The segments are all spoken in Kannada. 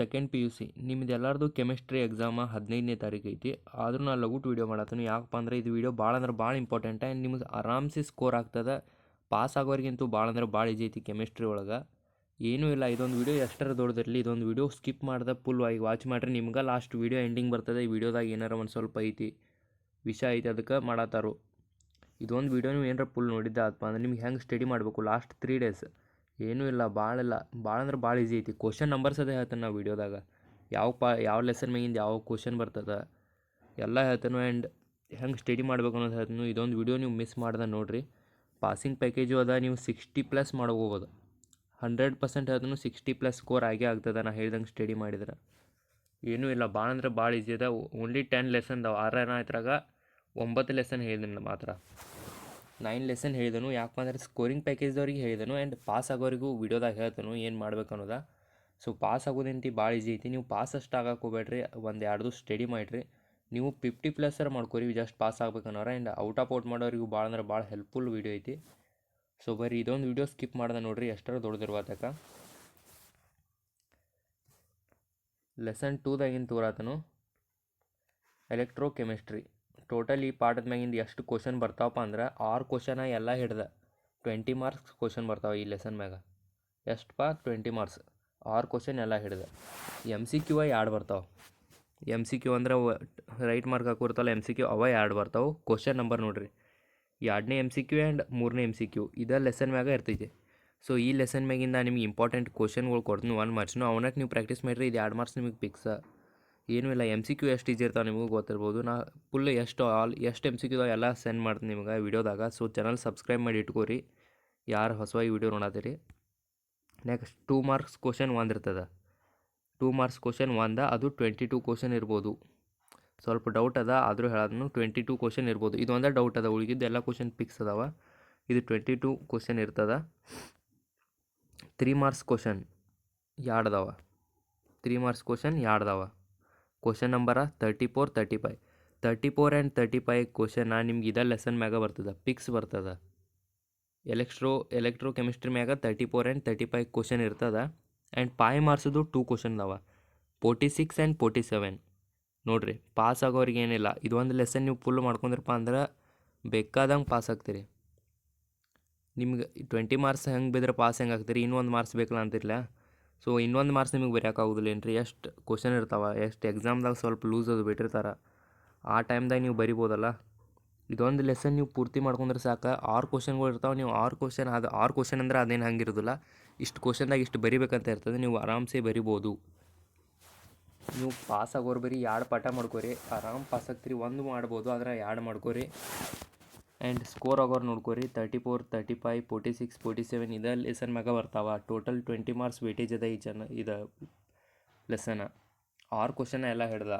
ಸೆಕೆಂಡ್ ಪಿ ಯು ಸಿ ನಿಮ್ದು ಕೆಮಿಸ್ಟ್ರಿ ಎಕ್ಸಾಮ ಹದಿನೈದನೇ ತಾರೀಕು ಐತಿ. ಆದರೂ ನಾನು ಲಗುಟ್ ವೀಡಿಯೋ ಮಾಡತ್ತೀನಿ ಯಾಕಪ್ಪ ಅಂದ್ರೆ ಇದು ವೀಡಿಯೋ ಭಾಳ ಅಂದ್ರೆ ಭಾಳ ಇಂಪಾರ್ಟೆಂಟ್ ಆ್ಯಂಡ್ ನಿಮ್ಗೆ ಆರಾಮ್ಸಿ ಸ್ಕೋರ್ ಆಗ್ತದೆ. ಪಾಸ್ ಆಗೋರಿಗಂತೂ ಭಾಳ ಅಂದ್ರೆ ಭಾಳ ಈಜಿ ಐತಿ ಕೆಮಿಸ್ಟ್ರಿ ಒಳಗೆ. ಏನೂ ಇಲ್ಲ, ಇದೊಂದು ವೀಡಿಯೋ ಎಷ್ಟರ ದೊಡ್ಡದಿರಲಿ, ಇದೊಂದು ವೀಡಿಯೋ ಸ್ಕಿಪ್ ಮಾಡ್ದೆ ಫುಲ್ ಆಗಿ. ವಾಚ್ ಮಾಡಿರಿ, ನಿಮ್ಗೆ ಲಾಸ್ಟ್ ವೀಡಿಯೋ ಎಂಡಿಂಗ್ ಬರ್ತದೆ. ಈ ವೀಡಿಯೋದಾಗ ಏನಾರ ಒಂದು ಸ್ವಲ್ಪ ಐತಿ, ವಿಷಯ ಐತಿ ಅದಕ್ಕೆ ಮಾಡತ್ತಾರು. ಇದೊಂದು ವೀಡಿಯೋ ನೀವು ಏನಾರ ಫುಲ್ ನೋಡಿದ್ದೆ ಆತ್ಮ ಅಂದ್ರೆ ನಿಮ್ಗೆ ಹೆಂಗೆ ಸ್ಟಡಿ ಮಾಡಬೇಕು ಲಾಸ್ಟ್ ತ್ರೀ ಡೇಸ್ ಏನೂ ಇಲ್ಲ, ಭಾಳ ಇಲ್ಲ. ಭಾಳ ಅಂದ್ರೆ ಭಾಳ ಈಸಿ ಐತಿ. ಕ್ವಶನ್ ನಂಬರ್ಸ್ ಅದೇ ಹೇಳ್ತೇನೆ ನಾ ವಿಡಿಯೋದಾಗ. ಯಾವ ಪಾ, ಯಾವ ಲೆಸನ್ ಮ್ಯಾಗಿಂದ ಯಾವ ಕ್ವಶನ್ ಬರ್ತದೆ, ಎಲ್ಲ ಹೇಳ್ತೇನೆ ಆ್ಯಂಡ್ ಹೆಂಗೆ ಸ್ಟಡಿ ಮಾಡ್ಬೇಕು ಅನ್ನೋದು ಹೇಳ್ತೇನೆ, ಇದೊಂದು ವಿಡಿಯೋ ನೀವು ಮಿಸ್ ಮಾಡ್ದೆ ನೋಡಿರಿ. ಪಾಸಿಂಗ್ ಪ್ಯಾಕೇಜು ಅದ, ನೀವು ಸಿಕ್ಸ್ಟಿ ಪ್ಲಸ್ ಮಾಡ್ಕೋಬೋದು. ಹಂಡ್ರೆಡ್ ಪರ್ಸೆಂಟ್ ಹೇಳ್ತಾನು ಸಿಕ್ಸ್ಟಿ ಪ್ಲಸ್ ಸ್ಕೋರ್ ಆಗೇ ಆಗ್ತದೆ ನಾ ಹೇಳ್ದಂಗೆ ಸ್ಟಡಿ ಮಾಡಿದ್ರೆ. ಏನೂ ಇಲ್ಲ, ಭಾಳ ಅಂದ್ರೆ ಭಾಳ ಈಸಿ ಅದ. ಓನ್ಲಿ ಟೆನ್ ಲೆಸನ್ ಅದಾವೆ. ಆರ ಇದ್ರಾಗ ಒಂಬತ್ತು ಲೆಸನ್ ಹೇಳಿದ್ದೀನಿ ಮಾತ್ರ. ನೈನ್ ಲೆಸನ್ ಹೇಳಿದನು ಯಾಕಪ್ಪ ಅಂದ್ರೆ ಸ್ಕೋರಿಂಗ್ ಪ್ಯಾಕೇಜ್ದವ್ರಿಗೆ ಹೇಳಿದನು ಆ್ಯಂಡ್ ಪಾಸ್ ಆಗೋರಿಗೂ ವಿಡಿಯೋದಾಗ ಹೇಳ್ತಾನು ಏನು ಮಾಡ್ಬೇಕು ಅನ್ನೋದ. ಸೊ ಪಾಸ್ ಆಗೋದೇಂತಿ ಭಾಳ ಈಸಿ ಐತಿ. ನೀವು ಪಾಸ್ ಅಷ್ಟು ಆಗಕ್ಕೆ ಹೋಗ್ಬೇಡ್ರಿ, ಒಂದು ಎರಡು ಸ್ಟಡಿ ಮಾಡಿರಿ. ನೀವು ಫಿಫ್ಟಿ ಪ್ಲಸ್ಸರ ಮಾಡ್ಕೊರಿ ಜಸ್ಟ್ ಪಾಸ್ ಆಗ್ಬೇಕನ್ನೋರ ಆ್ಯಂಡ್ ಔಟ್ ಆಫ್ ಔಟ್ ಮಾಡೋರಿಗೂ ಭಾಳ ಅಂದ್ರೆ ಭಾಳ ಹೆಲ್ಪ್ಫುಲ್ ವಿಡಿಯೋ ಐತಿ. ಸೊ ಬರೀ ಇದೊಂದು ವಿಡಿಯೋ ಸ್ಕಿಪ್ ಮಾಡ್ದೆ ನೋಡ್ರಿ, ಎಷ್ಟರ ದೊಡ್ಡದಿರ್ವಾತಕ ಲೆಸನ್ ಟೂದಾಗಿನ ತೋರಾತನು. ಎಲೆಕ್ಟ್ರೋ ಕೆಮಿಸ್ಟ್ರಿ ಟೋಟಲ್ ಈ ಪಾಠದ ಮ್ಯಾಗಿಂದ ಎಷ್ಟು ಕ್ವಶನ್ ಬರ್ತಾವಪ್ಪ ಅಂದ್ರೆ ಆರು ಕ್ವಶನ ಎಲ್ಲ ಹಿಡ್ದೆ. ಟ್ವೆಂಟಿ ಮಾರ್ಕ್ಸ್ ಕ್ವಶನ್ ಬರ್ತಾವೆ ಈ ಲೆಸನ್ ಮ್ಯಾಗ. ಎಷ್ಟಪ್ಪ ಟ್ವೆಂಟಿ ಮಾರ್ಕ್ಸ್ ಆರು ಕ್ವಶನ್ ಎಲ್ಲ ಹಿಡ್ದೆ. ಎಂ ಸಿ ಕ್ಯೂ ಎರಡು ಬರ್ತಾವೆ. ಎಂ ಸಿ ಕ್ಯೂ ಅಂದ್ರೆ ರೈಟ್ ಮಾರ್ಕ್ ಹಾಕಿರ್ತಲ್ಲ ಎಂ ಸಿ ಕ್ಯೂ ಅವ ಎರಡು ಬರ್ತಾವೆ. ಕ್ವಶನ್ ನಂಬರ್ ನೋಡಿರಿ. ಎರಡನೇ ಎಂ ಸಿ ಕ್ಯೂ ಆ್ಯಂಡ್ ಮೂರನೇ ಎಂ ಸಿ ಕ್ಯೂ ಇದ ಲೆಸನ್ ಮ್ಯಾಗ ಇರ್ತೈತಿ. ಸೊ ಈ ಲೆಸನ್ ಮ್ಯಾಗಿಂದ ನಿಮ್ಗೆ ಇಂಪಾರ್ಟೆಂಟ್ ಕ್ವಶನ್ಗಳು ಕೊಡ್ತೀನಿ ಒನ್ ಮಾರ್ಕ್ಸ್ನು ಅವನಕ್ಕೆ ನೀವು ಪ್ರಾಕ್ಟೀಸ್ ಮಾಡಿರಿ, ಇದು ಎರಡು ಮಾರ್ಕ್ಸ್ ನಿಮಗೆ ಫಿಕ್ಸ ಏನೂ ಇಲ್ಲ ಎಂ ಸಿ ಕ್ಯೂ ಎಷ್ಟು ಈಜಿ ಇರ್ತಾವೆ ನಿಮಗೂ ಗೊತ್ತಿರ್ಬೋದು. ನಾ ಫುಲ್ ಎಷ್ಟು ಆಲ್ ಎಷ್ಟು ಎಂ ಸಿ ಕ್ಯೂ ಎಲ್ಲ ಸೆಂಡ್ ಮಾಡ್ತೀನಿ ನಿಮಗೆ ವಿಡಿಯೋದಾಗ. ಸೊ ಚಾನಲ್ ಸಬ್ಸ್ಕ್ರೈಬ್ ಮಾಡಿ ಇಟ್ಕೋರಿ. ಯಾರು ಹೊಸವಾಗಿ ವೀಡಿಯೋ ನೋಡತ್ತೀರಿ ನೆಕ್ಸ್ಟ್ ಟೂ ಮಾರ್ಕ್ಸ್ ಕ್ವಶನ್ ಒಂದು ಇರ್ತದೆ. ಟೂ ಮಾರ್ಕ್ಸ್ ಕ್ವಶನ್ ಒಂದ ಅದು ಟ್ವೆಂಟಿ ಟೂ ಕ್ವಶನ್ ಇರ್ಬೋದು. ಸ್ವಲ್ಪ ಡೌಟ್ ಅದ, ಆದರೂ ಹೇಳೋದನ್ನು ಟ್ವೆಂಟಿ ಟೂ ಕ್ವಶನ್ ಇರ್ಬೋದು. ಇದು ಒಂದೇ ಡೌಟ್ ಅದ, ಉಳಿದಿದ್ದು ಎಲ್ಲ ಕ್ವಶನ್ ಫಿಕ್ಸ್ ಅದಾವ. ಇದು ಟ್ವೆಂಟಿ ಟೂ ಕ್ವಶನ್ ಇರ್ತದ ತ್ರೀ ಮಾರ್ಕ್ಸ್ ಕ್ವಶನ್ ಯಾಡ್ದವ ತ್ರೀ ಮಾರ್ಕ್ಸ್ ಕ್ವಶನ್ ಎರಡು ಅದಾವ? Question number thirty four thirty five thirty four and thirty five question ನಿಮ್ಗೆ ಇದ ಲೆಸನ್ ಮ್ಯಾಗ ಬರ್ತದೆ ಪಿಕ್ಸ್ ಬರ್ತದೆ. ಎಲೆಕ್ಟ್ರೋ ಎಲೆಕ್ಟ್ರೋ ಕೆಮಿಸ್ಟ್ರಿ ಮ್ಯಾಗ thirty four and thirty five question ಇರ್ತದೆ ಆ್ಯಂಡ್ ಫೈ ಮಾರ್ಕ್ಸದು ಟೂ ಕ್ವಶನ್ ಅವ forty six and forty seven ನೋಡಿರಿ ಪಾಸ್ ಆಗೋರಿಗೆ ಏನಿಲ್ಲ ಇದೊಂದು ಲೆಸನ್ ನೀವು ಫುಲ್ ಮಾಡ್ಕೊಂಡ್ರಪ್ಪ ಅಂದ್ರೆ ಬೇಕಾದಂಗೆ ಪಾಸ್ ಆಗ್ತೀರಿ. ನಿಮ್ಗೆ ಟ್ವೆಂಟಿ ಮಾರ್ಕ್ಸ್ ಹೆಂಗೆ ಬಿದ್ರೆ ಪಾಸ್ ಹೆಂಗೆ ಆಗ್ತೀರಿ ಇನ್ನೊಂದು ಮಾರ್ಕ್ಸ್ ಬೇಕಲ್ಲ ಅಂತಿರಲ್ಲ ಸೊ ಇನ್ನೊಂದು ಮಾರ್ಕ್ಸ್ ನಿಮಗೆ ಬರೆಯೋಕ್ಕಾಗೋದಿಲ್ಲ ಏನ್ರಿ ಎಷ್ಟು ಕ್ವಶನ್ ಇರ್ತಾವೆ? ಎಷ್ಟು ಎಕ್ಸಾಮ್ದಾಗ ಸ್ವಲ್ಪ ಲೂಸ್ ಅದು ಬಿಟ್ಟಿರ್ತಾರೆ. ಆ ಟೈಮ್ದಾಗ ನೀವು ಬರಿಬೋದಲ್ಲ? ಇದೊಂದು ಲೆಸನ್ ನೀವು ಪೂರ್ತಿ ಮಾಡ್ಕೊಂಡ್ರೆ ಸಾಕು. ಆರು ಕ್ವಶನ್ಗಳು ಇರ್ತಾವೆ. ನೀವು ಆರು ಕ್ವಶನ್ ಅದು ಆರು ಕ್ವಶನ್ ಅಂದ್ರೆ ಅದೇನು ಹಂಗಿರೋದಿಲ್ಲ. ಇಷ್ಟು ಕ್ವಶನ್ದಾಗ ಇಷ್ಟು ಬರಿಬೇಕಂತ ಇರ್ತದೆ. ನೀವು ಆರಾಮ್ಸೆ ಬರಿಬೋದು. ನೀವು ಪಾಸ್ ಆಗೋರು ಬರೀ ಎರಡು ಪಾಠ ಮಾಡ್ಕೋರಿ. ಆರಾಮ್ ಪಾಸ್ ಆಗ್ತೀರಿ. ಒಂದು ಮಾಡ್ಬೋದು. ಆದ್ರೆ ಎರಡು ಮಾಡ್ಕೋರಿ. ಆ್ಯಂಡ್ ಸ್ಕೋರ್ ಆಗೋರು ನೋಡ್ಕೋರಿ. Thirty four thirty five forty six forty seven ಇದ ಲೆಸನ್ ಮ್ಯಾಗ ಬರ್ತಾವ. ಟೋಟಲ್ ಟ್ವೆಂಟಿ ಮಾರ್ಕ್ಸ್ ವೇಟೇಜ್ ಅದ ಈ ಜನ, ಇದು ಲೆಸನ ಆರು ಕ್ವಶನ್ ಎಲ್ಲ ಹಿಡ್ದ.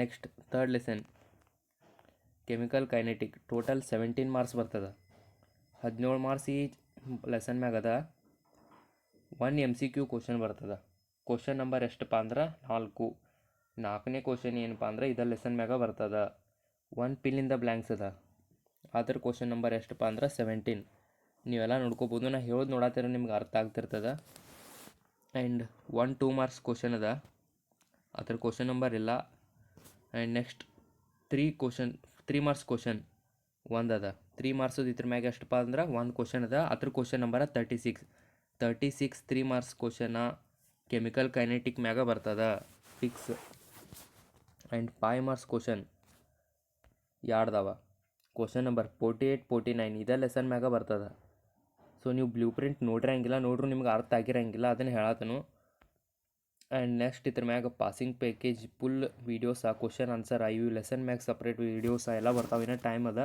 Next third lesson chemical kinetic total seventeen marks ಬರ್ತದ. ಹದಿನೇಳು ಮಾರ್ಕ್ಸ್ ಈ ಲೆಸನ್ ಮ್ಯಾಗ ಅದ. One M C Q question ಬರ್ತದ. ಕ್ವಶನ್ ನಂಬರ್ ಎಷ್ಟಪ್ಪ ಅಂದ್ರೆ ನಾಲ್ಕು. ನಾಲ್ಕನೇ ಕ್ವಶನ್ ಏನಪ್ಪ ಅಂದ್ರೆ ಇದ ಲೆಸನ್ ಮ್ಯಾಗ ಬರ್ತದೆ. ಒನ್ ಪಿಲ್ಲಿಂದ ಬ್ಲ್ಯಾಂಕ್ಸ್ ಅದ. ಅದ್ರ ಕ್ವಶನ್ ನಂಬರ್ ಎಷ್ಟಪ್ಪ ಅಂದ್ರೆ ಸೆವೆಂಟೀನ್ ನೀವೆಲ್ಲ ನೋಡ್ಕೋಬೋದು. ನಾ ಹೇಳೋದು ನೋಡತ್ತಿರ ನಿಮ್ಗೆ ಅರ್ಥ ಆಗ್ತಿರ್ತದೆ. And one two marks question ಅದ. ಅದ್ರ ಕ್ವಶನ್ ನಂಬರ್ ಇಲ್ಲ. And next three question three marks question ಒಂದು ಅದ. ತ್ರೀ ಮಾರ್ಕ್ಸದು ಇದ್ರ ಮ್ಯಾಗೆ ಎಷ್ಟಪ್ಪ ಅಂದ್ರೆ ಒಂದು ಕ್ವಶನ್ ಅದ. ಅದ್ರ question number thirty six thirty six three marks question chemical kinetic ಮ್ಯಾಗ ಬರ್ತದ. Fix and five marks question ಎರಡ್ದವ question number forty eight forty nine ಇದೇ ಲೆಸನ್ ಮ್ಯಾಗ ಬರ್ತದೆ. ಸೊ ನೀವು ಬ್ಲೂ ಪ್ರಿಂಟ್ ನೋಡಿರಂಗಿಲ್ಲ, ನೋಡ್ರು ನಿಮ್ಗೆ ಅರ್ಥ ಆಗಿರಂಗಿಲ್ಲ, ಅದನ್ನು ಹೇಳತ್ತನು ಆ್ಯಂಡ್ ನೆಕ್ಸ್ಟ್ ಇದ್ರ ಮ್ಯಾಗ ಪಾಸಿಂಗ್ ಪ್ಯಾಕೇಜ್ ಫುಲ್ ಆ ಕ್ವಶನ್ ಆನ್ಸರ್ ಇವು ಲೆಸನ್ ಮ್ಯಾಗ ಸಪ್ರೇಟ್ ವೀಡಿಯೋಸ ಎಲ್ಲ ಬರ್ತಾವೆ, ಇನ್ನೂ ಟೈಮ್ ಅದ.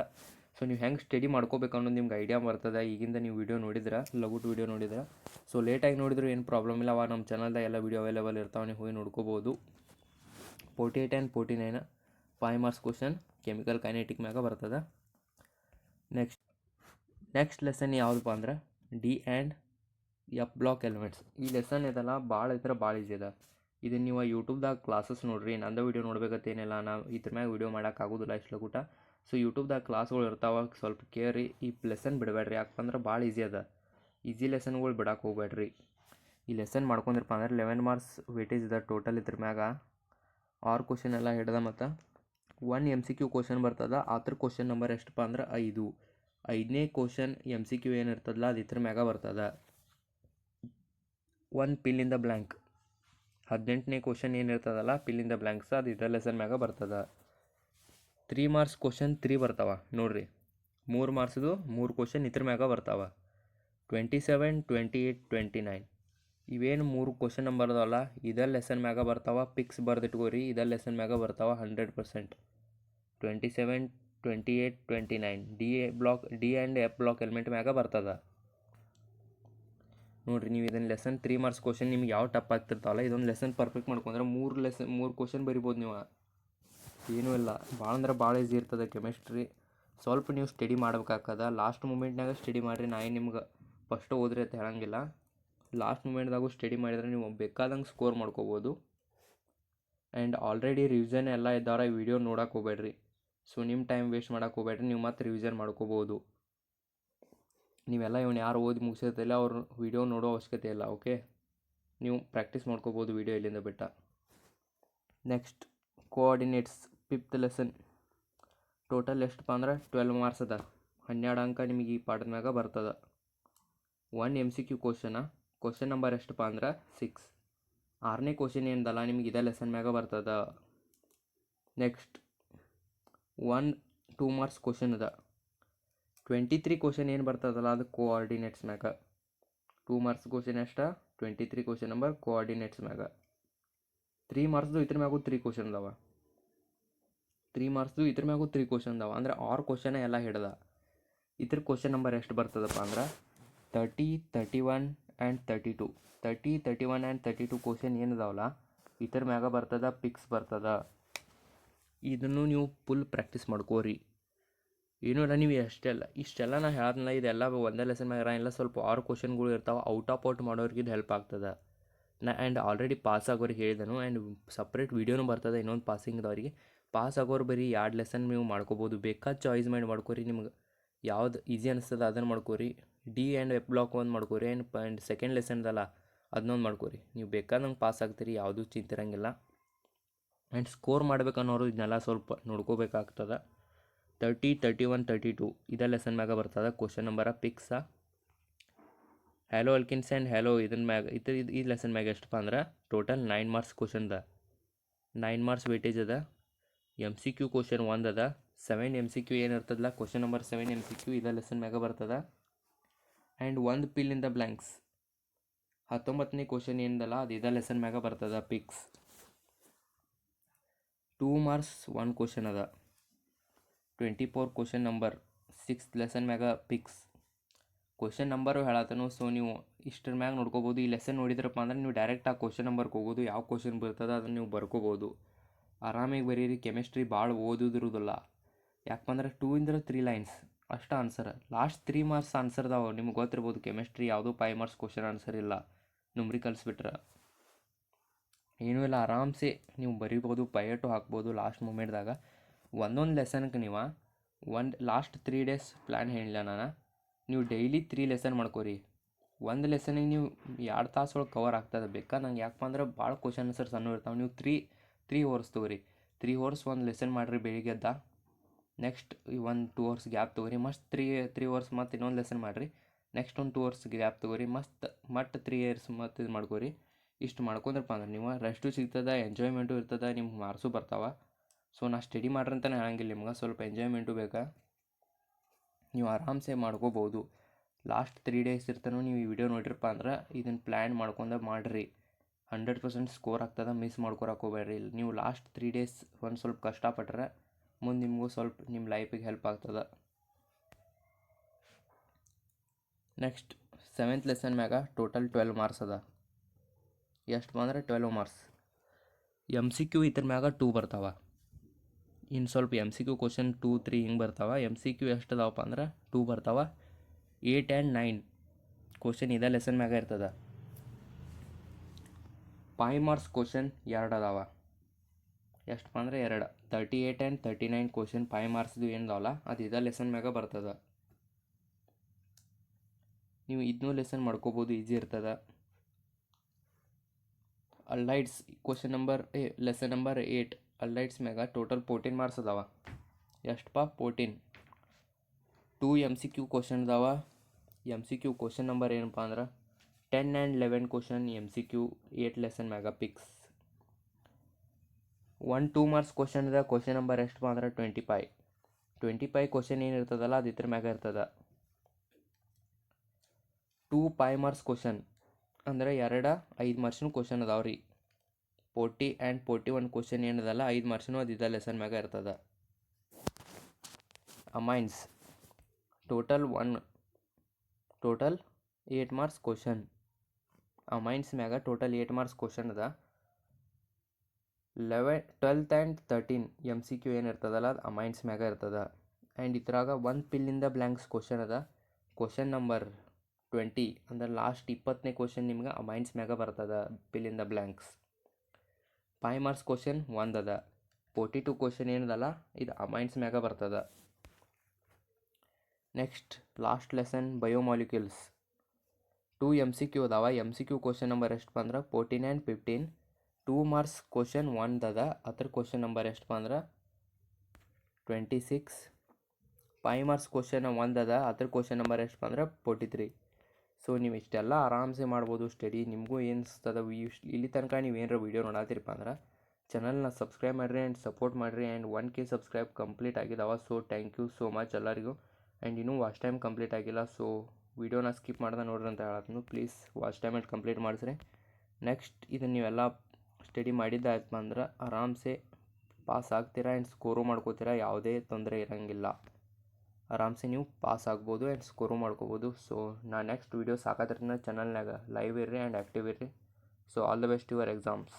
ಸೊ ನೀವು ಹೆಂಗೆ ಸ್ಟಡಿ ಮಾಡ್ಕೋಬೇಕು ಅನ್ನೋದು ನಿಮ್ಗೆ ಐಡಿಯಾ ಬರ್ತದೆ. ಈಗಿಂದ ನೀವು ವೀಡಿಯೋ ನೋಡಿದ್ರೆ ಲಗುಟ್ ವೀಡಿಯೋ ನೋಡಿದ್ರೆ. ಸೊ ಲೇಟಾಗಿ ನೋಡಿದ್ರು ಏನು ಪ್ರಾಬ್ಲಮ್ ಇಲ್ಲ ಅವ ನಮ್ಮ ಚಾನಲ್ದಾಗ ಎಲ್ಲ ವೀಡಿಯೋ ಅವೈಲೇಬಲ್ ಇರ್ತಾವೆ, ನೀವು ಹೋಗಿ ನೋಡ್ಕೋಬೋದು. Forty eight and forty nine five marks question chemical kinetic ಮ್ಯಾಗ ಬರ್ತದೆ. ನೆಕ್ಸ್ಟ್ ನೆಕ್ಸ್ಟ್ ಲೆಸನ್ ಯಾವುದಪ್ಪ ಅಂದ್ರೆ D and F block elements ಈ ಲೆಸನ್ ಇದೆಲ್ಲ ಭಾಳ ಇದ್ರೆ ಭಾಳ ಈಸಿ ಅದ. ಇದು ನೀವು ಯೂಟ್ಯೂಬ್ದಾಗ ಕ್ಲಾಸಸ್ ನೋಡ್ರಿ, ನಂದ ವೀಡಿಯೋ ನೋಡ್ಬೇಕತ್ತೇನಿಲ್ಲ ನಾವು ಇದ್ರ ಮ್ಯಾಗ ವೀಡಿಯೋ ಮಾಡೋಕ್ಕಾಗೋದಿಲ್ಲ ಇಷ್ಟು ಕೂಟ. ಸೊ ಯೂಟ್ಯೂಬ್ದಾಗ ಕ್ಲಾಸ್ಗಳು ಇರ್ತಾವೆ, ಸ್ವಲ್ಪ ಕೇರಿ, ಈ ಲೆಸನ್ ಬಿಡಬೇಡ್ರಿ ಯಾಕಂದ್ರೆ ಭಾಳ ಈಸಿ ಅದ. ಈಸಿ ಲೆಸನ್ಗಳು ಬಿಡಕ್ಕೆ ಹೋಗ್ಬೇಡ್ರಿ ಈ ಲೆಸನ್ ಮಾಡ್ಕೊಂಡಿರಪ್ಪ ಅಂದ್ರೆ ಲೆವೆನ್ ಮಾರ್ಕ್ಸ್ ವೇಟೇಜ್ ಇದೆ ಟೋಟಲ್ ಇದ್ರ ಮ್ಯಾಗ. ಆರು ಕ್ವಶನ್ ಎಲ್ಲ ಹಿಡ್ದ ಮತ್ತು one M C Q question ಬರ್ತದ, ಆತ್ರ ಕ್ವಶನ್ ನಂಬರ್ ಎಷ್ಟಪ್ಪ ಅಂದ್ರೆ ಐದು. ಐದನೇ ಕ್ವಶನ್ ಎಂ ಸಿ ಕ್ಯೂ ಏನು ಇರ್ತದಲ್ಲ ಅದು ಇದ್ರ ಮ್ಯಾಗ ಬರ್ತದ. One fill in the blank ಹದಿನೆಂಟನೇ ಕ್ವಶನ್ ಏನು ಇರ್ತದಲ್ಲ ಪಿಲ್ಲಿಂದ ಬ್ಲ್ಯಾಂಕ್ಸ್ ಅದು ಇದರ ಲೆಸನ್ ಮ್ಯಾಗ ಬರ್ತದ. ತ್ರೀ ಮಾರ್ಕ್ಸ್ ಕ್ವಶನ್ ತ್ರೀ ಬರ್ತಾವ, ನೋಡ್ರಿ. ಮೂರು ಮಾರ್ಕ್ಸ್ದು ಮೂರು ಕ್ವಶನ್ ಇದ್ರ ಮ್ಯಾಗ ಬರ್ತಾವ. Twenty seven twenty eight twenty nine ಇವೇನು ಮೂರು ಕ್ವಶನ್ ನಂಬರ್ ಅದಾವಲ್ಲ ಇದ ಲೆಸನ್ ಮ್ಯಾಗ ಬರ್ತಾವ ಪಿಕ್ಸ್ ಬರ್ದಿಟ್ಕೋರಿ ಇದ ಲೆಸನ್ ಮ್ಯಾಗ ಬರ್ತಾವ hundred percent twenty seven twenty eight twenty nine D A block D and F block element ಮ್ಯಾಗ ಬರ್ತದ. ನೋಡಿರಿ, ನೀವು ಇದನ್ನು ಲೆಸನ್ ತ್ರೀ ಮಾರ್ಕ್ಸ್ ಕ್ವಶನ್ ನಿಮ್ಗೆ ಯಾವ ಟಪ್ ಆಗ್ತಿರ್ತಾವಲ್ಲ, ಇದೊಂದು ಲೆಸನ್ ಪರ್ಫೆಕ್ಟ್ ಮಾಡ್ಕೊಂಡ್ರೆ ಮೂರು ಲೆಸನ್ ಮೂರು ಕ್ವಶನ್ ಬರಿಬೋದು ನೀವು. ಏನೂ ಇಲ್ಲ ಭಾಳ ಅಂದ್ರೆ ಭಾಳ ಈಸಿ ಇರ್ತದೆ ಕೆಮಿಸ್ಟ್ರಿ ಸ್ವಲ್ಪ ನೀವು ಸ್ಟಡಿ ಮಾಡ್ಬೇಕಾಗ್ತದ ಲಾಸ್ಟ್ ಮೂಮೆಂಟ್ನಾಗ ಸ್ಟಡಿ ಮಾಡಿರಿ ನಾ ಏನು ನಿಮ್ಗೆ. ಫಸ್ಟ್ ಓದ್ರಿ ಅಂತ ಹೇಳಂಗಿಲ್ಲ. ಲಾಸ್ಟ್ ಮೂಮೆಂಟ್ದಾಗೂ ಸ್ಟಡಿ ಮಾಡಿದ್ರೆ ನೀವು ಬೇಕಾದಂಗೆ ಸ್ಕೋರ್ ಮಾಡ್ಕೋಬೋದು. ಆ್ಯಂಡ್ ಆಲ್ರೆಡಿ ರಿವಿಷನ್ ಎಲ್ಲ ಇದ್ದಾರ ವಿಡಿಯೋ ನೋಡಕ್ಕೆ ಹೋಗ್ಬೇಡ್ರಿ. ಸೊ ನಿಮ್ಮ ಟೈಮ್ ವೇಸ್ಟ್ ಮಾಡೋಕೆ ಹೋಗ್ಬೇಡ್ರಿ. ನೀವು ಮತ್ತೆ ರಿವಿಷನ್ ಮಾಡ್ಕೋಬೋದು. ನೀವೆಲ್ಲ ಇವನು ಯಾರು ಓದಿ ಮುಗಿಸಿರ್ತಿಲ್ಲ ಅವ್ರು ವಿಡಿಯೋ ನೋಡೋ ಅವಶ್ಯಕತೆ ಇಲ್ಲ ಓಕೆ ನೀವು ಪ್ರಾಕ್ಟೀಸ್ ಮಾಡ್ಕೋಬೋದು ವಿಡಿಯೋ ಇಲ್ಲಿಂದ ಬಿಟ್ಟ. Next coordinates fifth lesson total ಎಷ್ಟಪ್ಪ ಅಂದ್ರೆ? ಟ್ವೆಲ್ ಮಾರ್ಕ್ಸ್ ಅದ. ಹನ್ನೆರಡು ಅಂಕ ನಿಮಗೆ ಈ ಪಾಠದ ಮ್ಯಾಗ ಬರ್ತದೆ. One M C Q question question number ಎಷ್ಟಪ್ಪ ಅಂದ್ರೆ? ಸಿಕ್ಸ್ ಆರನೇ ಕ್ವಶನ್ ಏನದಲ್ಲ ನಿಮ್ಗೆ ಇದೇ ಲೆಸನ್ ಮ್ಯಾಗ ಬರ್ತದ. Next one two marks question ಅದ. ಟ್ವೆಂಟಿ ತ್ರೀ ಕ್ವಶನ್ ಏನು ಬರ್ತದಲ್ಲ ಅದು ಕೋಆರ್ಡಿನೇಟ್ಸ್ ಮ್ಯಾಗ? ಟೂ ಮಾರ್ಕ್ಸ್ ಕ್ವಶನ್ ಎಷ್ಟ? Twenty three question number coordinates ಮ್ಯಾಗ ತ್ರೀ ಮಾರ್ಕ್ಸ್ದು ಇದ್ರ ಮ್ಯಾಗೂ ತ್ರೀ ಕ್ವಶನ್ ಅದಾವ. ತ್ರೀ ಮಾರ್ಕ್ಸ್ದು ಇದ್ರ ಮ್ಯಾಗೂ ತ್ರೀ ಕ್ವಶನ್ ಅದಾವ. ಅಂದ್ರೆ ಆರು ಕ್ವಶನ್ ಎಲ್ಲ ಹಿಡ್ದ. ಇದ್ರ ಕ್ವಶನ್ ನಂಬರ್ ಎಷ್ಟು ಬರ್ತದಪ್ಪ ಅಂದ್ರೆ? Thirty thirty one and thirty two thirty thirty one and thirty two question ಏನದಾವಲ್ಲ ಇದ್ರ ಮ್ಯಾಗ ಬರ್ತದ ಪಿಕ್ಸ್ ಬರ್ತದ. ಇದನ್ನು ನೀವು ಫುಲ್ ಪ್ರಾಕ್ಟೀಸ್ ಮಾಡ್ಕೋರಿ. ಏನೂ ಇಲ್ಲ, ನೀವು ಎಷ್ಟೆಲ್ಲ ಇಷ್ಟೆಲ್ಲ ನಾ ಹೇಳ್ದಲ್ಲ ಇದೆಲ್ಲ ಒಂದೇ ಲೆಸನ್ ಮ್ಯಾಗ ಇಲ್ಲ ಸ್ವಲ್ಪ ಆರು ಕ್ವಶನ್ಗಳು ಇರ್ತಾವೆ ಔಟ್ ಆಫ್ ಔಟ್ ಮಾಡೋರಿಗೆ ಇದು ಹೆಲ್ಪ್ ಆಗ್ತದೆ. ನಾ ಆ್ಯಂಡ್ ಆಲ್ರೆಡಿ ಪಾಸ್ ಆಗೋರಿಗೆ ಹೇಳಿದನು ಆ್ಯಂಡ್ ಸಪ್ರೇಟ್ ವೀಡಿಯೋನು ಬರ್ತದೆ, ಇನ್ನೊಂದು ಪಾಸಿಂಗ್ದವ್ರಿಗೆ ಪಾಸ್ ಆಗೋರು ಬರೀ ಎರಡು ಲೆಸನ್ ನೀವು ಮಾಡ್ಕೋಬೋದು. ಬೇಕಾದ ಚಾಯ್ಸ್ ಮಾಡಿ ಮಾಡ್ಕೋರಿ ನಿಮ್ಗೆ. ಯಾವ್ದು ಈಸಿ ಅನಿಸ್ತದೆ ಅದನ್ನು ಮಾಡ್ಕೋರಿ. ಡಿ ಆ್ಯಂಡ್ ಎಫ್ ಬ್ಲಾಕ್ ಒಂದು ಮಾಡ್ಕೋರಿ ಏನು ಪಾಯಿಂಟ್ ಸೆಕೆಂಡ್ ಲೆಸನ್ದಲ್ಲ ಅದನ್ನೊಂದು ಮಾಡ್ಕೋರಿ. ನೀವು ಬೇಕಾದಂಗೆ ಪಾಸ್ ಆಗ್ತೀರಿ, ಯಾವುದೂ ಚಿಂತಿರಂಗಿಲ್ಲ. ಆ್ಯಂಡ್ ಸ್ಕೋರ್ ಮಾಡ್ಬೇಕನ್ನೋರು ಇದನ್ನೆಲ್ಲ ಸ್ವಲ್ಪ ನೋಡ್ಕೋಬೇಕಾಗ್ತದೆ. Thirty thirty one thirty two ಇದೇ ಲೆಸನ್ ಮ್ಯಾಗ ಬರ್ತದೆ. Question number fix haloalkanes and halo ಇದನ್ನ ಮ್ಯಾಗ, ಇದು ಇದು, ಈ ಲೆಸನ್ ಮ್ಯಾಗ ಎಷ್ಟಪ್ಪ ಅಂದ್ರೆ ಟೋಟಲ್ ನೈನ್ ಮಾರ್ಕ್ಸ್ ಕ್ವಶನ್ ಅದ ನೈನ್ ಮಾರ್ಕ್ಸ್ ವೇಟೇಜ್ ಅದ. ಎಂ ಸಿ ಕ್ಯೂ ಕ್ವಶನ್ ಒಂದು ಅದ. ಸೆವೆನ್ ಎಂ ಸಿ ಕ್ಯೂ ಏನು ಇರ್ತದಲ್ಲ question number seven M C Q ಇದೇ ಲೆಸನ್ ಮ್ಯಾಗ ಬರ್ತದ. ಆ್ಯಂಡ್ ಒಂದು ಪಿಲ್ ಇನ್ ದ ಬ್ಲ್ಯಾಂಕ್ಸ್. ಹತ್ತೊಂಬತ್ತನೇ ಕ್ವಶನ್ ಏನದಲ್ಲ, ಅದು ಇದೇ ಲೆಸನ್ ಮ್ಯಾಗ ಬರ್ತದ fix two marks one question ಅದ. Twenty four question number six lesson ಮ್ಯಾಗ ಪಿಕ್ಸ್ ಕ್ವಶನ್ ನಂಬರು ಹೇಳತ್ತನು ಸೊ ನೀವು ಇಷ್ಟರ ಮ್ಯಾಗ ನೋಡ್ಕೋಬೋದು. ಈ ಲೆಸನ್ ನೋಡಿದ್ರಪ್ಪ ಅಂದ್ರೆ ನೀವು ಡೈರೆಕ್ಟ್ ಆ ಕ್ವಶನ್ ನಂಬರ್ಗೆ ಹೋಗೋದು, ಯಾವ ಕ್ವಶನ್ ಬರ್ತದೆ ಅದನ್ನು ನೀವು ಬರ್ಕೋಬೋದು. ಆರಾಮಾಗಿ ಬರೀರಿ ಕೆಮಿಸ್ಟ್ರಿ ಭಾಳ ಓದೋದಿರೋದಿಲ್ಲ. ಯಾಕಂದ್ರೆ ಟೂ ಇಂದ್ರೆ ತ್ರೀ ಲೈನ್ಸ್ ಅಷ್ಟು answer last three marks answer ಅದಾವೆ ನಿಮ್ಗೆ ಗೊತ್ತಿರ್ಬೋದು ಕೆಮಿಸ್ಟ್ರಿ ಯಾವುದೂ ಫೈವ್ ಮಾರ್ಕ್ಸ್ ಕ್ವಶನ್ ಆನ್ಸರ್ ಇಲ್ಲ. ನುಮ್ರಿಕಲ್ಸ್ ಕಲಿಸ್ಬಿಟ್ರೆ. ಏನೂ ಇಲ್ಲ, ಆರಾಮ್ಸೆ. ನೀವು ಬರಿಬೋದು ಪೈಯಟು ಹಾಕ್ಬೋದು ಲಾಸ್ಟ್ ಮೂಮೆಂಟ್ದಾಗ ಒಂದೊಂದು ಲೆಸನ್ಗೆ ನೀವು ಒಂದು ಲಾಸ್ಟ್ ತ್ರೀ ಡೇಸ್ ಪ್ಲ್ಯಾನ್ ಹೇಳಿಲ್ಲ ನಾನು. ನೀವು ಡೈಲಿ ತ್ರೀ ಲೆಸನ್ ಮಾಡ್ಕೋರಿ. ಒಂದು ಲೆಸನಿಗೆ ನೀವು ಎರಡು ತಾಸು ಕವರ್ ಆಗ್ತದೆ. ಬೇಕಾ? ನಂಗೆ ಯಾಕಪ್ಪ ಅಂದ್ರೆ ಭಾಳ ಕ್ವಶನ್ ಆನ್ಸರ್ ಸಣ್ಣ ಇರ್ತಾವೆ. ನೀವು ತ್ರೀ ತ್ರೀ ಅವರ್ಸ್ ತೊಗೊರಿ. ತ್ರೀ ಅವರ್ಸ್ ಒಂದು ಲೆಸನ್ ಮಾಡಿರಿ ಬೆಳಿಗ್ಗೆ ಎದ್ದ. ನೆಕ್ಸ್ಟ್ ಒಂದು ಟೂ ಅವರ್ಸ್ ಗ್ಯಾಪ್ ತೊಗೊರಿ, ಮಸ್ತ್ ತ್ರೀ ತ್ರೀ ಅವರ್ಸ್ ಮತ್ತು ಇನ್ನೊಂದು ಲೆಸನ್ ಮಾಡಿರಿ. ನೆಕ್ಸ್ಟ್ ಒಂದು ಟೂ ಅವರ್ಸ್ ಗ್ಯಾಪ್ ತೊಗೊರಿ, ಮಸ್ತ್, ಮತ್ತೆ ತ್ರೀ ಇಯರ್ಸ್ ಮತ್ತು ಇದು ಮಾಡ್ಕೋರಿ. ಇಷ್ಟು ಮಾಡ್ಕೊಂಡ್ರಪ್ಪ ಅಂದ್ರೆ ನೀವು ರೆಸ್ಟು ಸಿಗ್ತದೆ ಎಂಜಾಯ್ಮೆಂಟು ಇರ್ತದೆ ನಿಮ್ಗೆ ಮಾರ್ಕ್ಸು ಬರ್ತಾವೆ. ಸೊ ನಾ ಸ್ಟಡಿ ಮಾಡ್ರಿ ಅಂತಲೇ ಹೇಳಂಗಿಲ್ಲ ನಿಮ್ಗೆ, ಸ್ವಲ್ಪ ಎಂಜಾಯ್ಮೆಂಟು ಬೇಕಾ? ನೀವು ಆರಾಮ್ಸೆ ಮಾಡ್ಕೋಬೋದು. ಲಾಸ್ಟ್ ತ್ರೀ ಡೇಸ್ ಇರ್ತಾನೂ ನೀವು ಈ ವಿಡಿಯೋ ನೋಡಿರಪ್ಪ ಅಂದ್ರೆ ಇದನ್ನು ಪ್ಲ್ಯಾನ್ ಮಾಡ್ಕೊಂಡ ಮಾಡಿರಿ. ಹಂಡ್ರೆಡ್ ಪರ್ಸೆಂಟ್ ಸ್ಕೋರ್ ಆಗ್ತದೆ ಮಿಸ್ ಮಾಡ್ಕೊರಕ್ಕೆ ಹೋಗ್ಬೇಡ್ರಿ ನೀವು ಲಾಸ್ಟ್ ತ್ರೀ ಡೇಸ್ ಒಂದು ಸ್ವಲ್ಪ ಕಷ್ಟಪಟ್ರೆ ಮುಂದೆ ನಿಮಗೂ ಸ್ವಲ್ಪ ನಿಮ್ಮ ಲೈಫಿಗೆ ಹೆಲ್ಪ್ ಆಗ್ತದೆ. ನೆಕ್ಸ್ಟ್ ಸೆವೆಂತ್ ಲೆಸನ್ ಮ್ಯಾಗ ಟೋಟಲ್ ಟ್ವೆಲ್ವ್ ಮಾರ್ಕ್ಸ್ ಅದ. ಎಷ್ಟು ಬಂದ್ರೆ twelve marks M C Q ಇದ್ರ ಮ್ಯಾಗ ಟೂ ಬರ್ತಾವ. ಇನ್ನು ಸ್ವಲ್ಪ M C Q question two three ಹಿಂಗೆ ಬರ್ತಾವ. ಎಂ ಸಿ ಕ್ಯೂ ಎಷ್ಟು ಅದಾವಪ್ಪ ಅಂದ್ರೆ ಟೂ ಬರ್ತಾವ. ಏಯ್ಟ್ ಆ್ಯಂಡ್ ನೈನ್ ಕ್ವಶನ್ ಇದೇ ಲೆಸನ್ ಮ್ಯಾಗ ಇರ್ತದ. ಫೈವ್ ಮಾರ್ಕ್ಸ್ ಕ್ವಶನ್ ಎರಡು ಅದಾವ. ಎಷ್ಟಪ್ಪ ಅಂದ್ರೆ ಎರಡು. Thirty eight and thirty nine question five ಮಾರ್ಕ್ಸ್ದು ಏನದವಲ್ಲ ಅದು ಇದೇ ಲೆಸನ್ ಮ್ಯಾಗ ಬರ್ತದೆ. ನೀವು ಇದನ್ನೂ ಲೆಸನ್ ಮಾಡ್ಕೋಬೋದು ಈಸಿ ಇರ್ತದ. ಅಲ್ಲೈಡ್ಸ್ ಕ್ವಶನ್ ನಂಬರ್ ಏ ಲೆಸನ್ ನಂಬರ್ ಏಯ್ಟ್ ಅಲ್ಲೈಟ್ಸ್ ಮ್ಯಾಗ ಟೋಟಲ್ ಫೋರ್ಟೀನ್ ಮಾರ್ಕ್ಸ್ ಅದಾವ. ಎಷ್ಟಪ್ಪ fourteen two M C Q question ಅದಾವ. M C Q question number ಏನಪ್ಪ ಅಂದ್ರೆ? Ten and eleven question M C Q eight lesson ಮ್ಯಾಗ fix one two marks question ಅದ ಕ್ವಶನ್ ನಂಬರ್ ಎಷ್ಟು ಮಾತ್ರ twenty five twenty five question ಏನು ಇರ್ತದಲ್ಲ ಅದು ಇದ್ರ ಮ್ಯಾಗ ಇರ್ತದ. ಟೂ ಫೈ ಮಾರ್ಕ್ಸ್ ಕ್ವಶನ್ ಅಂದ್ರೆ ಎರಡ, ಐದು ಮಾರ್ಕ್ಸ್ನು ಕ್ವಶನ್ ಅದಾವ ರೀ. Forty and forty one question ಏನದಲ್ಲ ಐದು ಮಾರ್ಕ್ಸ್ನು ಅದು ಇದ ಲೆಸನ್ ಮ್ಯಾಗ ಇರ್ತದ. Amines total one total eight marks question amines ಮ್ಯಾಗ ಟೋಟಲ್ ಏಟ್ ಮಾರ್ಕ್ಸ್ ಕ್ವಶನ್ ಅದ. Eleven twelfth and thirteen M C Q ಏನು ಇರ್ತದಲ್ಲ, ಅದು ಅಮೈನ್ಸ್ ಮ್ಯಾಗ ಇರ್ತದ. ಆ್ಯಂಡ್ ಇದ್ರಾಗ ಒಂದು fill in the blanks question ಅದ. ಕ್ವಶನ್ ನಂಬರ್ ಟ್ವೆಂಟಿ ಅಂದ್ರೆ ಲಾಸ್ಟ್ ಇಪ್ಪತ್ತನೇ ಕ್ವಶನ್ ನಿಮ್ಗೆ ಅಮೈನ್ಸ್ ಮ್ಯಾಗ ಬರ್ತದ fill in the blanks five marks question ಒಂದು ಅದ. ಫೋರ್ಟಿ ಟು ಕ್ವಶನ್ ಏನದಲ್ಲ ಇದು ಅಮೈನ್ಸ್ ಮ್ಯಾಗ ಬರ್ತದ. Next last lesson biomolecules two M C Q ಅದಾವ. M C Q question number ಎಷ್ಟು ಬಂದ್ರೆ? Fourteen and fifteen two marks question ಒಂದು ಅದ ಅದ್ರ ಕ್ವಶನ್ ನಂಬರ್ ಎಷ್ಟಪ್ಪ ಅಂದ್ರೆ? Twenty six. Five marks question ಒಂದು ಅದ ಅದ್ರ ಕ್ವಶನ್ ನಂಬರ್ ಎಷ್ಟಪ್ಪ ಅಂದ್ರೆ? Forty three. ಸೊ ನೀವು ಇಷ್ಟೆಲ್ಲ ಆರಾಮ್ಸೆ ಮಾಡ್ಬೋದು ಸ್ಟಡಿ, ನಿಮಗೂ ಏನು ಅನಿಸ್ತದ ಇಲ್ಲಿ ತನಕ ನೀವು ಏನಾರ ವೀಡಿಯೋ ನೋಡತ್ತೀರಪ್ಪ ಅಂದ್ರೆ ಚಾನಲ್ನ ಸಬ್ಸ್ಕ್ರೈಬ್ ಮಾಡಿರಿ ಆ್ಯಂಡ್ ಸಪೋರ್ಟ್ ಮಾಡಿರಿ and one K subscribe complete ಆಗಿದಾವ. So thank you so much ಎಲ್ಲರಿಗೂ. ಆ್ಯಂಡ್ ಇನ್ನೂ ವಾಚ್ ಟೈಮ್ ಕಂಪ್ಲೀಟ್ ಆಗಿಲ್ಲ ಸೊ ವೀಡಿಯೋನ ಸ್ಕಿಪ್ ಮಾಡ್ದೆ ನೋಡ್ರಿ ಅಂತ ಹೇಳತ್ನು. Please watch time and complete ಮಾಡಿಸ್ರಿ. Next ಇದನ್ನು ನೀವೆಲ್ಲ ಸ್ಟಡಿ ಮಾಡಿದ್ದಾಯ್ತು ಅಂದ್ರೆ ಆರಾಮ್ಸೆ ಪಾಸ್ ಆಗ್ತೀರ ಆ್ಯಂಡ್ ಸ್ಕೋರು ಮಾಡ್ಕೋತೀರ ಯಾವುದೇ ತೊಂದರೆ ಇರೋಂಗಿಲ್ಲ. ಆರಾಮ್ಸೆ ನೀವು ಪಾಸ್ ಆಗ್ಬೋದು ಆ್ಯಂಡ್ ಸ್ಕೋರು ಮಾಡ್ಕೋಬೋದು. ಸೊ ನಾ ನೆಕ್ಸ್ಟ್ ವೀಡಿಯೋ ಹಾಕೋದ್ರಿಂದ ಚಾನಲ್ನಾಗ ಲೈವ್ ಇರ್ರಿ ಆ್ಯಂಡ್ ಆ್ಯಕ್ಟಿವ್ ಇರ್ರಿ. So all the best your exams